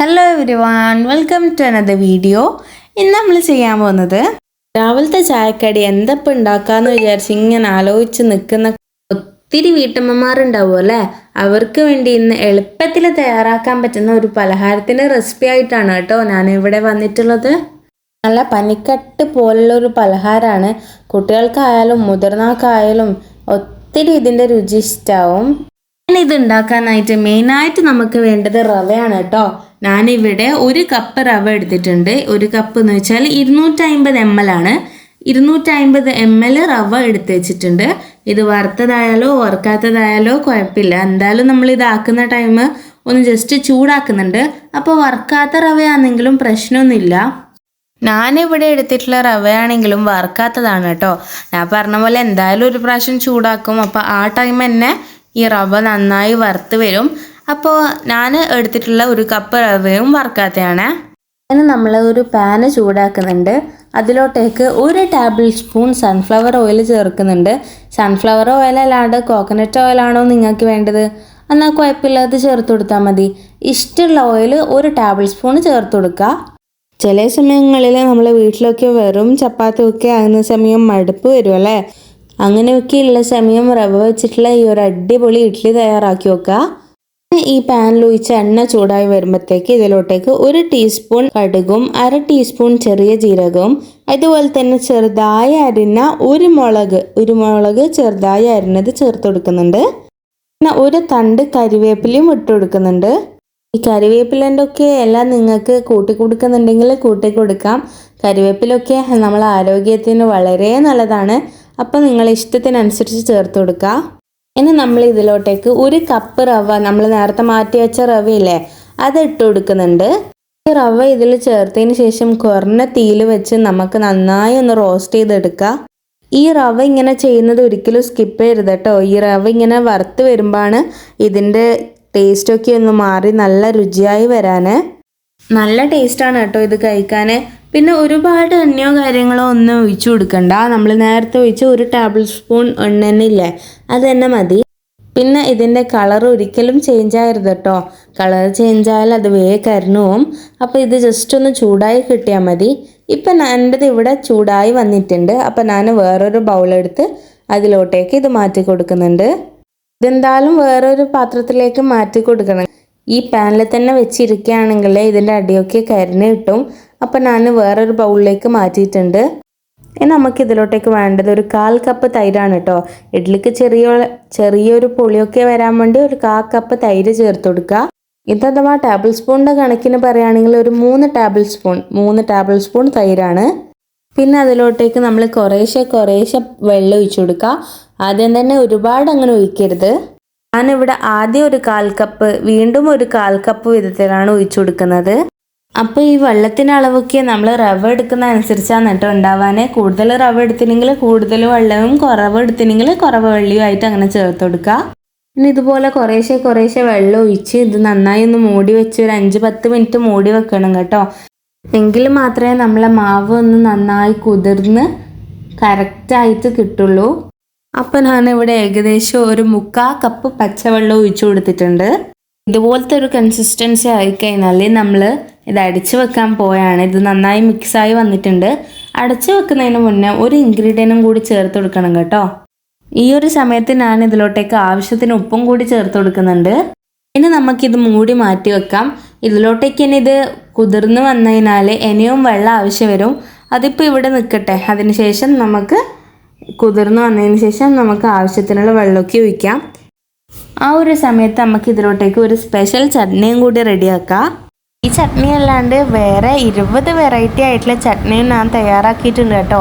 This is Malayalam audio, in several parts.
Hello everyone welcome to another video ഇന്ന് നമ്മൾ ചെയ്യാൻ പോകുന്നത് രാവിലത്തെ ചായക്കടി എന്തപ്പം ഉണ്ടാക്കാന്ന് വിചാരിച്ച് ഇങ്ങനെ ആലോചിച്ച് നിൽക്കുന്ന ഒത്തിരി വീട്ടമ്മമാരുണ്ടാവും അല്ലേ? അവർക്ക് വേണ്ടി ഇന്ന് എളുപ്പത്തിൽ തയ്യാറാക്കാൻ പറ്റുന്ന ഒരു പലഹാരത്തിന്റെ റെസിപ്പി ആയിട്ടാണ് കേട്ടോ ഞാൻ ഇവിടെ വന്നിട്ടുള്ളത്. നല്ല പനിക്കട്ട് പോലുള്ള ഒരു പലഹാരമാണ്. കുട്ടികൾക്കായാലും മുതിർന്നവർക്കായാലും ഒത്തിരി ഇതിന്റെ രുചി ഇഷ്ടാവും. ഇത് ഉണ്ടാക്കാനായിട്ട് മെയിനായിട്ട് നമുക്ക് വേണ്ടത് റവയാണ് കേട്ടോ. ഞാനിവിടെ ഒരു കപ്പ് റവ എടുത്തിട്ടുണ്ട്. ഒരു കപ്പ് എന്ന് വെച്ചാൽ ഇരുന്നൂറ്റമ്പത് എം എൽ ആണ്. ഇരുന്നൂറ്റമ്പത് എം എൽ റവ എടുത്ത് വെച്ചിട്ടുണ്ട്. ഇത് വറുത്തതായാലോ വറുക്കാത്തതായാലോ കുഴപ്പമില്ല. എന്തായാലും നമ്മൾ ഇതാക്കുന്ന ടൈം ഒന്ന് ജസ്റ്റ് ചൂടാക്കുന്നുണ്ട്. അപ്പോൾ വറുക്കാത്ത റവയാണെങ്കിലും പ്രശ്നമൊന്നുമില്ല. ഞാനിവിടെ എടുത്തിട്ടുള്ള റവയാണെങ്കിലും വറുക്കാത്തതാണ് കേട്ടോ. ഞാൻ പറഞ്ഞ പോലെ എന്തായാലും ഒരു പ്രാവശ്യം ചൂടാക്കും. അപ്പോൾ ആ ടൈം തന്നെ ഈ റവ നന്നായി വറുത്ത് വരും. അപ്പോൾ ഞാൻ എടുത്തിട്ടുള്ള ഒരു കപ്പ് റവയും വറുക്കാത്തതാണ്. അങ്ങനെ നമ്മൾ ഒരു പാന് ചൂടാക്കുന്നുണ്ട്. അതിലോട്ടേക്ക് ഒരു ടേബിൾ സ്പൂൺ സൺഫ്ലവർ ഓയിൽ ചേർക്കുന്നുണ്ട്. സൺഫ്ലവർ ഓയിൽ അല്ലാണ്ട് കോക്കനട്ട് ഓയിലാണോ നിങ്ങൾക്ക് വേണ്ടത്? എന്നാൽ കുഴപ്പമില്ലാതെ ചേർത്ത് കൊടുത്താൽ മതി. ഇഷ്ടമുള്ള ഓയിൽ ഒരു ടേബിൾ സ്പൂൺ ചേർത്ത് കൊടുക്കുക. ചില സമയങ്ങളിൽ നമ്മൾ വീട്ടിലൊക്കെ വെറും ചപ്പാത്തി ഒക്കെ ആകുന്ന സമയം മടുപ്പ് വരും അല്ലേ? അങ്ങനെയൊക്കെ ഉള്ള സമയം റവ വെച്ചിട്ടുള്ള ഈ ഒരു അടിപൊളി ഇഡ്ഡലി തയ്യാറാക്കി വെക്കുക. ഈ പാനിൽ ഒഴിച്ച എണ്ണ ചൂടായി വരുമ്പോഴത്തേക്ക് ഇതിലോട്ടേക്ക് ഒരു ടീസ്പൂൺ കടുകും അര ടീസ്പൂൺ ചെറിയ ജീരകവും അതുപോലെ തന്നെ ചെറുതായി അരിഞ്ഞ ഒരു മുളക് ഒരു മുളക് ചെറുതായി അരിഞ്ഞത് ചേർത്ത് കൊടുക്കുന്നുണ്ട്. പിന്നെ ഒരു തണ്ട് കരിവേപ്പിലയും ഇട്ട് കൊടുക്കുന്നുണ്ട്. ഈ കരിവേപ്പിലന്റെ ഒക്കെ എല്ലാം നിങ്ങൾക്ക് കൂട്ടി കൊടുക്കുന്നുണ്ടെങ്കിൽ കൂട്ടി കൊടുക്കാം. കരിവേപ്പിലൊക്കെ നമ്മളെ ആരോഗ്യത്തിന് വളരെ നല്ലതാണ്. അപ്പോൾ നിങ്ങൾ ഇഷ്ടത്തിനനുസരിച്ച് ചേർത്ത് കൊടുക്കുക ഇനി നമ്മൾ ഇതിലോട്ടേക്ക് ഒരു കപ്പ് റവ നമ്മൾ നേരത്തെ മാറ്റി വെച്ച റവയില്ലേ അത് ഇട്ട് കൊടുക്കുന്നുണ്ട്. റവ ഇതിൽ ചേർത്തതിന് ശേഷം കുറഞ്ഞ തീയിൽ വെച്ച് നമുക്ക് നന്നായി ഒന്ന് റോസ്റ്റ് ചെയ്തെടുക്കുക ഈ റവ ഇങ്ങനെ ചെയ്യുന്നത് ഒരിക്കലും സ്കിപ്പ് ചെയ്യരുത് കേട്ടോ. ഈ റവ ഇങ്ങനെ വറുത്ത് വരുമ്പോഴാണ് ഇതിന്റെ ടേസ്റ്റൊക്കെ ഒന്ന് മാറി നല്ല രുചിയായി വരാൻ നല്ല ടേസ്റ്റാണ് കേട്ടോ ഇത് കഴിക്കാൻ പിന്നെ ഒരുപാട് എണ്ണയോ കാര്യങ്ങളോ ഒന്നും ഒഴിച്ചു കൊടുക്കണ്ട. നമ്മൾ നേരത്തെ ഒഴിച്ച ഒരു ടേബിൾ സ്പൂൺ എണ്ണ തന്നെ ഇല്ലേ അത് തന്നെ മതി. പിന്നെ ഇതിന്റെ കളർ ഒരിക്കലും ചേഞ്ച് ആകരുത് കേട്ടോ കളർ ചേഞ്ച് ആയാൽ അത് വേഗം കരുണവും അപ്പോൾ ഇത് ജസ്റ്റ് ഒന്ന് ചൂടായി കിട്ടിയാൽ മതി. ഇപ്പം എന്റെത് ഇവിടെ ചൂടായി വന്നിട്ടുണ്ട്. അപ്പം ഞാൻ വേറൊരു ബൗളെടുത്ത് അതിലോട്ടേക്ക് ഇത് മാറ്റി കൊടുക്കുന്നുണ്ട്. ഇതെന്തായാലും വേറൊരു പാത്രത്തിലേക്ക് മാറ്റി കൊടുക്കണം. ഈ പാനിൽ തന്നെ വെച്ചിരിക്കുകയാണെങ്കിൽ ഇതിന്റെ അടിയൊക്കെ കരിഞ്ഞ് കിട്ടും. അപ്പം ഞാൻ വേറൊരു ബൗളിലേക്ക് മാറ്റിയിട്ടുണ്ട്. ഇനി നമുക്ക് ഇതിലോട്ടേക്ക് വേണ്ടത് ഒരു കാൽ കപ്പ് തൈരാണ് കേട്ടോ ഇഡ്ലിക്ക് ചെറിയ ചെറിയൊരു പുളിയൊക്കെ വരാൻ വേണ്ടി ഒരു കാൽ കപ്പ് തൈര് ചേർത്ത് കൊടുക്കുക ഇതഥവാ ടേബിൾ സ്പൂണിന്റെ കണക്കിന് പറയുകയാണെങ്കിൽ ഒരു മൂന്ന് ടേബിൾ സ്പൂൺ മൂന്ന് ടേബിൾ സ്പൂൺ തൈരാണ്. പിന്നെ അതിലോട്ടേക്ക് നമ്മൾ കുറേശ്ശെ കുറേശ്ശെ വെള്ളം ഒഴിച്ചു കൊടുക്കുക ആദ്യം തന്നെ ഒരുപാട് അങ്ങനെ ഒഴിക്കരുത്. ഞാനിവിടെ ആദ്യം ഒരു കാൽ കപ്പ് വീണ്ടും ഒരു കാൽ കപ്പ് വിധത്തിലാണ് ഒഴിച്ചു കൊടുക്കുന്നത്. അപ്പോൾ ഈ വെള്ളത്തിന്റെ അളവൊക്കെ നമ്മൾ റവ എടുക്കുന്ന അനുസരിച്ചാണ് കേട്ടോ ഉണ്ടാവാൻ കൂടുതൽ റവ എടുത്തില്ലെങ്കിൽ കൂടുതൽ വെള്ളവും കുറവ് എടുത്തില്ലെങ്കിൽ കുറവ് വെള്ളിയും ആയിട്ട് അങ്ങനെ ചേർത്ത് കൊടുക്കുക ഇനി ഇതുപോലെ കുറേശ്ശെ കുറേശ്ശെ വെള്ളം ഒഴിച്ച് ഇത് നന്നായി ഒന്ന് മൂടി വെച്ച് ഒരു അഞ്ച് പത്ത് മിനിറ്റ് മൂടി വെക്കണം കേട്ടോ. എങ്കിൽ മാത്രമേ നമ്മളെ മാവ് ഒന്ന് നന്നായി കുതിർന്ന് കറക്റ്റായിട്ട് കിട്ടുള്ളൂ. അപ്പം ഇവിടെ ഏകദേശം ഒരു മുക്കാ കപ്പ് പച്ചവെള്ളം ഒഴിച്ചു കൊടുത്തിട്ടുണ്ട്. ഇതുപോലത്തെ ഒരു കൺസിസ്റ്റൻസി ആയിക്കഴിഞ്ഞാൽ നമ്മൾ ഇത് അടിച്ചു വെക്കാൻ പോയാണ്. ഇത് നന്നായി മിക്സായി വന്നിട്ടുണ്ട്. അടച്ചു വെക്കുന്നതിന് മുന്നേ ഒരു ഇൻഗ്രീഡിയന്റും കൂടി ചേർത്ത് കൊടുക്കണം കേട്ടോ. ഈ ഒരു സമയത്ത് ഞാൻ ഇതിലോട്ടേക്ക് ആവശ്യത്തിന് ഉപ്പും കൂടി ചേർത്ത് കൊടുക്കുന്നുണ്ട്. ഇനി നമുക്കിത് മൂടി മാറ്റി വെക്കാം. ഇതിലോട്ടേക്ക് ഇനി ഇത് കുതിർന്ന് വന്നതിനാൽ ഇനിയും വെള്ളം ആവശ്യം വരും. അതിപ്പോൾ ഇവിടെ നിൽക്കട്ടെ. അതിനുശേഷം നമുക്ക് കുതിർന്ന് വന്നതിന് ശേഷം നമുക്ക് ആവശ്യത്തിനുള്ള വെള്ളമൊക്കെ ഒഴിക്കാം. ആ ഒരു സമയത്ത് നമുക്ക് ഇതിലോട്ടേക്ക് ഒരു സ്പെഷ്യൽ ചട്നിയും കൂടി റെഡിയാക്കാം. ഈ ചട്നി അല്ലാണ്ട് വേറെ ഇരുപത് വെറൈറ്റി ആയിട്ടുള്ള ചട്നിയും ഞാൻ തയ്യാറാക്കിയിട്ടുണ്ട് കേട്ടോ.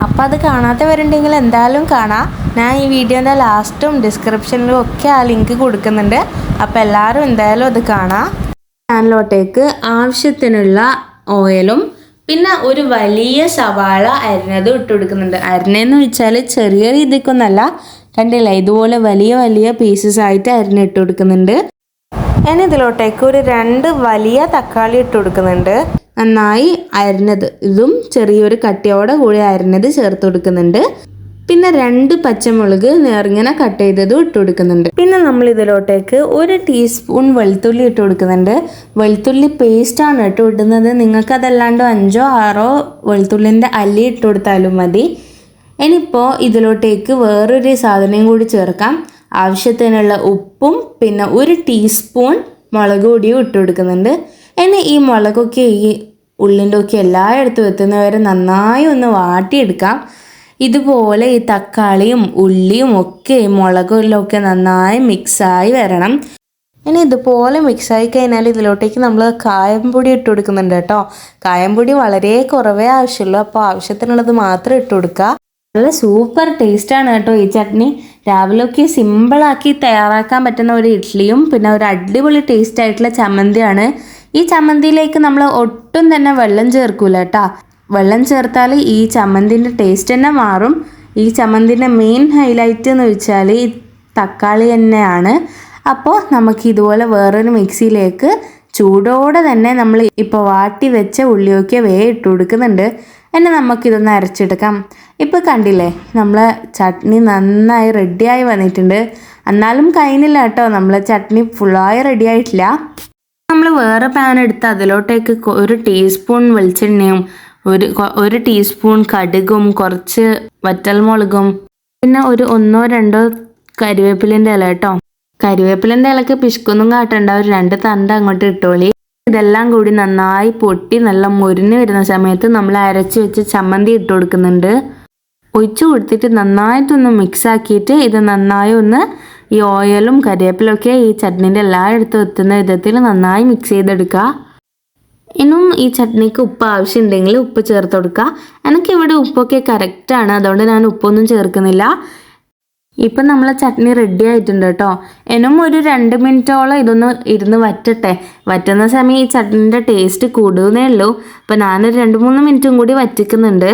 അപ്പോൾ അത് കാണാത്തവരുണ്ടെങ്കിൽ എന്തായാലും കാണാം. ഞാൻ ഈ വീഡിയോന്റെ ലാസ്റ്റും ഡിസ്ക്രിപ്ഷനിലും ഒക്കെ ആ ലിങ്ക് കൊടുക്കുന്നുണ്ട്. അപ്പോൾ എല്ലാവരും എന്തായാലും അത് കാണാം. പാനിലോട്ടേക്ക് ആവശ്യത്തിനുള്ള ഓയിലും പിന്നെ ഒരു വലിയ സവാള അരിഞ്ഞതും ഇട്ട് കൊടുക്കുന്നുണ്ട്. അരിഞ്ഞെന്ന് വെച്ചാൽ ചെറിയ രീതിക്കൊന്നല്ല കണ്ടില്ല? ഇതുപോലെ വലിയ വലിയ പീസസ് ആയിട്ട് അരിഞ്ഞിട്ട് കൊടുക്കുന്നുണ്ട്. ഞാൻ ഇതിലോട്ടേക്ക് ഒരു രണ്ട് വലിയ തക്കാളി ഇട്ട് കൊടുക്കുന്നുണ്ട്. നന്നായി അരിഞ്ഞത് ഇതും ചെറിയൊരു കട്ടിയോടെ കൂടി അരിഞ്ഞത് ചേർത്ത് കൊടുക്കുന്നുണ്ട്. പിന്നെ രണ്ട് പച്ചമുളക് നേർങ്ങനെ കട്ട് ചെയ്തതും ഇട്ട് കൊടുക്കുന്നുണ്ട്. പിന്നെ നമ്മൾ ഇതിലോട്ടേക്ക് ഒരു ടീസ്പൂൺ വെളുത്തുള്ളി ഇട്ട് കൊടുക്കുന്നുണ്ട്. വെളുത്തുള്ളി പേസ്റ്റാണ് ഇട്ട് കൊടുക്കുന്നത് നിങ്ങൾക്ക് അതല്ലാണ്ട് അഞ്ചോ ആറോ വെളുത്തുള്ളിന്റെ അല്ലി ഇട്ട് കൊടുത്താലും മതി. ഇനിയിപ്പോൾ ഇതിലോട്ടേക്ക് വേറൊരു സാധനം കൂടി ചേർക്കാം. ആവശ്യത്തിനുള്ള ഉപ്പും പിന്നെ ഒരു ടീസ്പൂൺ മുളക് പൊടിയും ഇട്ട് കൊടുക്കുന്നുണ്ട്. എന്നെ ഈ മുളകൊക്കെ ഈ ഉള്ളിന്റെ ഒക്കെ എല്ലായിടത്തും എത്തുന്നവരെ നന്നായി ഒന്ന് വാട്ടിയെടുക്കാം. ഇതുപോലെ ഈ തക്കാളിയും ഉള്ളിയും ഒക്കെ മുളകിലൊക്കെ നന്നായി മിക്സായി വരണം. ഇനി ഇതുപോലെ മിക്സായി കഴിഞ്ഞാൽ ഇതിലോട്ടേക്ക് നമ്മൾ കായംപൊടി ഇട്ട് കൊടുക്കുന്നുണ്ട് കേട്ടോ. കായംപൊടി വളരെ കുറവേ ആവശ്യമുള്ളൂ. അപ്പോൾ ആവശ്യത്തിനുള്ളത് മാത്രം ഇട്ട് കൊടുക്കുക. നല്ല സൂപ്പർ ടേസ്റ്റാണ് കേട്ടോ ഈ ചട്നി. രാവിലെയൊക്കെ സിമ്പിളാക്കി തയ്യാറാക്കാൻ പറ്റുന്ന ഒരു ഇഡ്ഡലിയും പിന്നെ ഒരു അടിപൊളി ടേസ്റ്റ് ആയിട്ടുള്ള ചമ്മന്തിയാണ്. ഈ ചമ്മന്തിയിലേക്ക് നമ്മൾ ഒട്ടും തന്നെ വെള്ളം ചേർക്കൂല കേട്ടോ. വെള്ളം ചേർത്താൽ ഈ ചമ്മന്തിന്റെ ടേസ്റ്റ് തന്നെ മാറും. ഈ ചമ്മന്തിന്റെ മെയിൻ ഹൈലൈറ്റ് എന്ന് വെച്ചാൽ ഈ തക്കാളി തന്നെയാണ്. അപ്പോൾ നമുക്ക് ഇതുപോലെ വേറൊരു മിക്സിയിലേക്ക് ചൂടോടെ തന്നെ നമ്മൾ ഇപ്പോൾ വാട്ടി വെച്ച ഉള്ളിയൊക്കെ വേ ഇട്ട് കൊടുക്കുന്നുണ്ട്. എന്നെ നമുക്കിതൊന്ന് അരച്ചെടുക്കാം. ഇപ്പോൾ കണ്ടില്ലേ നമ്മൾ ചട്നി നന്നായി റെഡിയായി വന്നിട്ടുണ്ട്. എന്നാലും കഴിഞ്ഞില്ല കേട്ടോ നമ്മൾ ചട്നി ഫുള്ളായി റെഡി ആയിട്ടില്ല നമ്മൾ വേറെ പാൻ എടുത്ത് അതിലോട്ടേക്ക് ഒരു ടീസ്പൂൺ വെളിച്ചെണ്ണയും ഒരു ഒരു ടീസ്പൂൺ കടുകും കുറച്ച് വറ്റൽമുളകും പിന്നെ ഒരു ഒന്നോ രണ്ടോ കരിവേപ്പിലിന്റെ ഇല കേട്ടോ. കരിവേപ്പിലിന്റെ ഇലക്ക് പിശുക്കൊന്നും കാട്ടണ്ട ഒരു രണ്ട് തണ്ട് അങ്ങോട്ട് ഇട്ടോളി. ഇതെല്ലാം കൂടി നന്നായി പൊട്ടി നല്ല മുരിഞ്ഞ് വരുന്ന സമയത്ത് നമ്മൾ അരച്ച് വെച്ച് ചമ്മന്തി ഇട്ട് കൊടുക്കുന്നുണ്ട്. ഒഴിച്ചു കൊടുത്തിട്ട് നന്നായിട്ടൊന്ന് മിക്സ് ആക്കിയിട്ട് ഇത് നന്നായി ഒന്ന് ഈ ഓയിലും കരിവേപ്പിലും ഒക്കെ ഈ ചട്നീന്റെ എല്ലായിടത്തും എത്തുന്ന വിധത്തിൽ നന്നായി മിക്സ് ചെയ്തെടുക്കുക ഇനും ഈ ചട്നിക്ക് ഉപ്പ് ആവശ്യമുണ്ടെങ്കിൽ ഉപ്പ് ചേർത്ത് കൊടുക്കുക എനിക്കിവിടെ ഉപ്പൊക്കെ കറക്റ്റാണ് അതുകൊണ്ട് ഞാൻ ഉപ്പൊന്നും ചേർക്കുന്നില്ല. ഇപ്പം നമ്മൾ ചട്നി റെഡി ആയിട്ടുണ്ട് കേട്ടോ. എന്നും ഒരു രണ്ട് മിനിറ്റോളം ഇതൊന്ന് ഇരുന്ന് വറ്റട്ടെ. വറ്റുന്ന സമയം ഈ ചട്നിന്റെ ടേസ്റ്റ് കൂടുന്നേ ഉള്ളൂ. അപ്പം ഞാനൊരു രണ്ട് മൂന്ന് മിനിറ്റും കൂടി വറ്റിക്കുന്നുണ്ട്.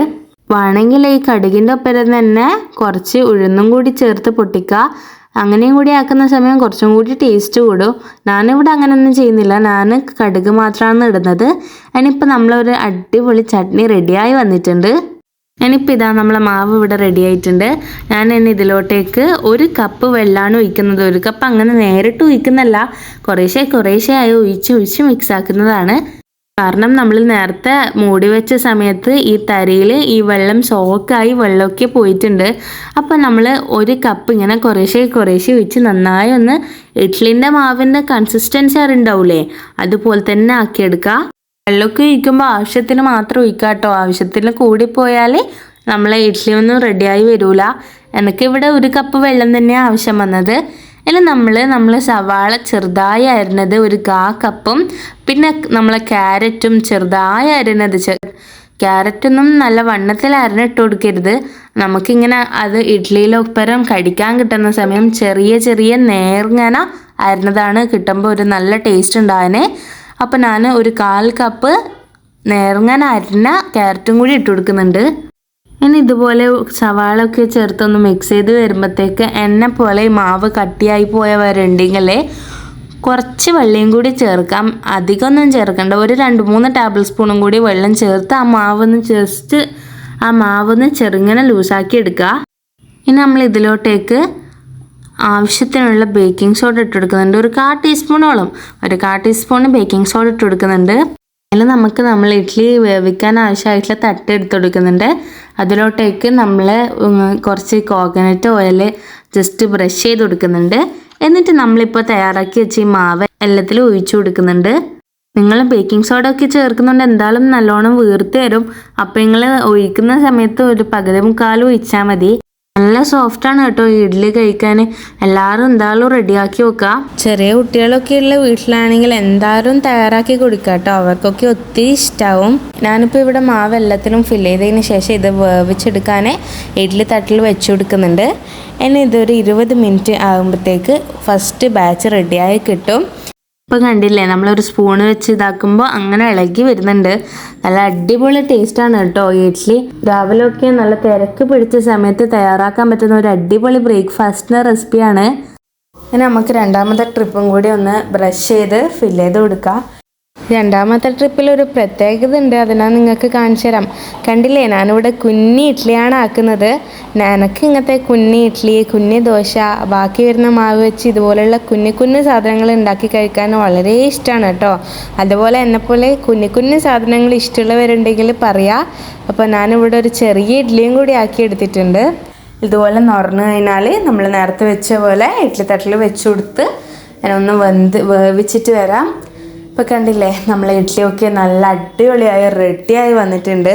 വേണമെങ്കിൽ ഈ കടുകിന്റെ ഒപ്പം തന്നെ കുറച്ച് ഉഴുന്നും കൂടി ചേർത്ത് പൊട്ടിക്കുക. അങ്ങനെയും കൂടി ആക്കുന്ന സമയം കുറച്ചും കൂടി ടേസ്റ്റ് കൂടും. ഞാനിവിടെ അങ്ങനെയൊന്നും ചെയ്യുന്നില്ല. ഞാൻ കടുക് മാത്രമാണ് ഇടുന്നത്. അതിനിപ്പോൾ നമ്മളൊരു അടിപൊളി ചട്നി റെഡിയായി വന്നിട്ടുണ്ട്. ഞാനിപ്പോൾ ഇതാ നമ്മളെ മാവ് ഇവിടെ റെഡി ആയിട്ടുണ്ട്. ഞാൻ എന്നെ ഇതിലോട്ടേക്ക് ഒരു കപ്പ് വെള്ളമാണ് ഒഴിക്കുന്നത്. ഒരു കപ്പ് അങ്ങനെ നേരിട്ട് ഒഴിക്കുന്നല്ല. കുറേശ്ശെ കുറേശ്ശെ ആയി ഒഴിച്ച് ഒഴിച്ച് മിക്സ് ആക്കുന്നതാണ്. കാരണം നമ്മൾ നേരത്തെ മൂടി വെച്ച സമയത്ത് ഈ തരിയിൽ ഈ വെള്ളം സോക്കായി വെള്ളമൊക്കെ പോയിട്ടുണ്ട്. അപ്പം നമ്മൾ ഒരു കപ്പ് ഇങ്ങനെ കുറേശ്ശെ കുറേശ്ശെ ഒഴിച്ച് നന്നായി ഒന്ന് ഇഡ്ലിന്റെ മാവിന്റെ കൺസിസ്റ്റൻസി അറിയുണ്ടാവില്ലേ അതുപോലെ തന്നെ ആക്കിയെടുക്കുക വെള്ളമൊക്കെ ഒഴിക്കുമ്പോൾ ആവശ്യത്തിന് മാത്രം ഒഴിക്കുക കേട്ടോ. ആവശ്യത്തിന് കൂടിപ്പോയാൽ നമ്മളെ ഇഡ്ഡലി ഒന്നും റെഡിയായി വരൂല. എനിക്കിവിടെ ഒരു കപ്പ് വെള്ളം തന്നെയാണ് ആവശ്യം വന്നത്. അതിൽ നമ്മൾ നമ്മൾ സവാള ചെറുതായി അരിഞ്ഞത് ഒരു കാ കപ്പും പിന്നെ നമ്മളെ ക്യാരറ്റും ചെറുതായി അരിഞ്ഞത് ക്യാരറ്റൊന്നും നല്ല വണ്ണത്തിൽ അരിഞ്ഞിട്ട് കൊടുക്കരുത്. നമുക്കിങ്ങനെ അത് ഇഡ്ഡലിയിലൊപ്പരം കടിക്കാൻ കിട്ടുന്ന സമയം ചെറിയ ചെറിയ നേർങ്ങന അരിഞ്ഞതാണ് കിട്ടുമ്പോൾ ഒരു നല്ല ടേസ്റ്റ് ഉണ്ടാകാനേ അപ്പോൾ ഞാൻ ഒരു കാൽ കപ്പ് നേർങ്ങന അരിഞ്ഞ ക്യാരറ്റും കൂടി ഇട്ട് കൊടുക്കുന്നുണ്ട്. ഇനി ഇതുപോലെ സവാള ഒക്കെ ചേർത്തൊന്ന് മിക്സ് ചെയ്ത് വരുമ്പോഴത്തേക്ക് എണ്ണ പോലെ മാവ് കട്ടിയായി പോയവരുണ്ടെങ്കിൽ കുറച്ച് വെള്ളയും കൂടി ചേർക്കാം. അധികമൊന്നും ചേർക്കണ്ട. ഒരു രണ്ട് മൂന്ന് ടേബിൾ സ്പൂണും കൂടി വെള്ളം ചേർത്ത് ആ മാവൊന്ന് ജസ്റ്റ് ആ മാവൊന്ന് ചെറുങ്ങനെ ലൂസാക്കി എടുക്കുക. ഇനി നമ്മൾ ഇതിലോട്ടേക്ക് ആവശ്യത്തിനുള്ള ബേക്കിംഗ് സോഡ ഇട്ട് കൊടുക്കുന്നുണ്ട് ഒരു കാ ടീസ്പൂണോളം ഒരു കാ ടീസ്പൂൺ ബേക്കിംഗ് സോഡ ഇട്ട് കൊടുക്കുന്നുണ്ട് അതിൽ നമുക്ക് നമ്മൾ ഇഡ്ഡലി വേവിക്കാൻ ആവശ്യമായിട്ടുള്ള തട്ട് എടുത്ത് കൊടുക്കുന്നുണ്ട്. അതിലോട്ടേക്ക് നമ്മൾ കുറച്ച് കോക്കനട്ട് ഓയിൽ ജസ്റ്റ് ബ്രഷ് ചെയ്ത് കൊടുക്കുന്നുണ്ട്. എന്നിട്ട് നമ്മളിപ്പോൾ തയ്യാറാക്കി വെച്ച ഈ മാവ് എല്ലാത്തിലും ഒഴിച്ചു കൊടുക്കുന്നുണ്ട്. നിങ്ങൾ ബേക്കിംഗ് സോഡ ഒക്കെ ചേർക്കുന്നുണ്ട്. എന്തായാലും നല്ലോണം വീർത്ത് തരും അപ്പം നിങ്ങൾ ഒഴിക്കുന്ന സമയത്ത് ഒരു പകുതി മുക്കാലും ഒഴിച്ചാൽ മതി. നല്ല സോഫ്റ്റ് ആണ് കേട്ടോ. ഇഡ്ഡലി കഴിക്കാൻ എല്ലാവരും എന്തായാലും റെഡിയാക്കി വെക്കുക ചെറിയ കുട്ടികളൊക്കെ ഉള്ള വീട്ടിലാണെങ്കിൽ എന്തായാലും തയ്യാറാക്കി കൊടുക്കുക കേട്ടോ. അവർക്കൊക്കെ ഒത്തിരി ഇഷ്ടാവും. ഞാനിപ്പോൾ ഇവിടെ മാവ് എല്ലാത്തിലും ഫില്ല് ചെയ്തതിന് ശേഷം ഇത് വേവിച്ചെടുക്കാൻ ഇഡ്ഡലി തട്ടിൽ വെച്ച് കൊടുക്കുന്നുണ്ട്. ഇനി ഇതൊരു ഇരുപത് മിനിറ്റ് ആകുമ്പോഴത്തേക്ക് ഫസ്റ്റ് ബാച്ച് റെഡിയായി കിട്ടും. ഇപ്പം കണ്ടില്ലേ നമ്മളൊരു സ്പൂണ് വെച്ച് ഇതാക്കുമ്പോൾ അങ്ങനെ ഇളകി വരുന്നുണ്ട്. നല്ല അടിപൊളി ടേസ്റ്റാണ് കേട്ടോ ഈ രാവിലെ രാവിലെയൊക്കെ നല്ല തിരക്ക് പിടിച്ച സമയത്ത് തയ്യാറാക്കാൻ പറ്റുന്ന ഒരു അടിപൊളി ബ്രേക്ക്ഫാസ്റ്റിന്റെ റെസിപ്പിയാണ് ഇനി നമുക്ക് രണ്ടാമത്തെ ട്രിപ്പും കൂടി ഒന്ന് ബ്രഷ് ചെയ്ത് ഫില്ല് ചെയ്ത് കൊടുക്കാം. രണ്ടാമത്തെ ട്രിപ്പിൽ ഒരു പ്രത്യേകത ഉണ്ട് അതിനാ നിങ്ങൾക്ക് കാണിച്ചു തരാം. കണ്ടില്ലേ ഞാനിവിടെ കുഞ്ഞി ഇഡ്ഡലിയാണ് ആക്കുന്നത്. നനക്ക് ഇങ്ങനത്തെ കുഞ്ഞി ഇഡ്ഡലി കുഞ്ഞി ദോശ ബാക്കി വരുന്ന മാവ് വെച്ച് ഇതുപോലെയുള്ള കുഞ്ഞു കുഞ്ഞു സാധനങ്ങൾ ഉണ്ടാക്കി കഴിക്കാൻ വളരെ ഇഷ്ടമാണ് കേട്ടോ. അതുപോലെ എന്നെപ്പോലെ കുഞ്ഞു കുഞ്ഞു സാധനങ്ങൾ ഇഷ്ടമുള്ളവരുണ്ടെങ്കിൽ പറയാം. അപ്പോൾ ഞാനിവിടെ ഒരു ചെറിയ ഇഡ്ഡലിയും കൂടി ആക്കി എടുത്തിട്ടുണ്ട്. ഇതുപോലെ നിറഞ്ഞു കഴിഞ്ഞാൽ നമ്മൾ നേരത്തെ വെച്ച പോലെ ഇഡ്ഡലി തട്ടിൽ വെച്ച് കൊടുത്ത് ഞാനൊന്ന് വെന്ത് വേവിച്ചിട്ട് വരാം. ഇപ്പോൾ കണ്ടില്ലേ നമ്മളെ ഇഡ്ഡലിയൊക്കെ നല്ല അടിപൊളിയായി റെഡിയായി വന്നിട്ടുണ്ട്.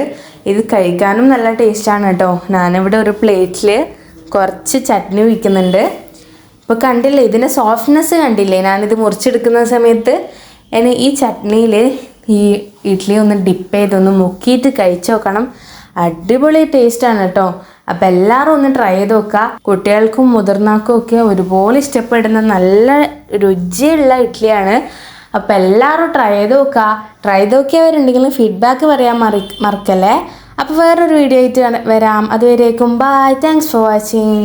ഇത് കഴിക്കാനും നല്ല ടേസ്റ്റാണ് കേട്ടോ. ഞാനിവിടെ ഒരു പ്ലേറ്റിൽ കുറച്ച് ചട്നി വയ്ക്കുന്നുണ്ട് ഇപ്പോൾ കണ്ടില്ലേ ഇതിന്റെ സോഫ്റ്റ്നെസ് കണ്ടില്ലേ? ഞാനിത് മുറിച്ചെടുക്കുന്ന സമയത്ത് എന്നെ ഈ ചട്നിയിൽ ഈ ഇഡ്ഡലി ഒന്ന് ഡിപ്പ് ചെയ്തൊന്ന് മുക്കിയിട്ട് കഴിച്ചു നോക്കണം. അടിപൊളി ടേസ്റ്റാണ് കേട്ടോ. അപ്പം എല്ലാവരും ഒന്ന് ട്രൈ ചെയ്ത് നോക്കുക കുട്ടികൾക്കും മുതിർന്നവർക്കും ഒക്കെ ഒരുപോലെ ഇഷ്ടപ്പെടുന്ന നല്ല രുചിയുള്ള ഇഡ്ഡലിയാണ് അപ്പം എല്ലാവരും ട്രൈ ചെയ്ത് നോക്കുക. ട്രൈ ചെയ്ത് നോക്കിയവരുണ്ടെങ്കിലും ഫീഡ്ബാക്ക് പറയാൻ മറി മറക്കല്ലേ? അപ്പോൾ വേറൊരു വീഡിയോ ആയിട്ട് വരാം. അതുവരേക്കും ബൈ താങ്ക്സ് ഫോർ വാച്ചിങ്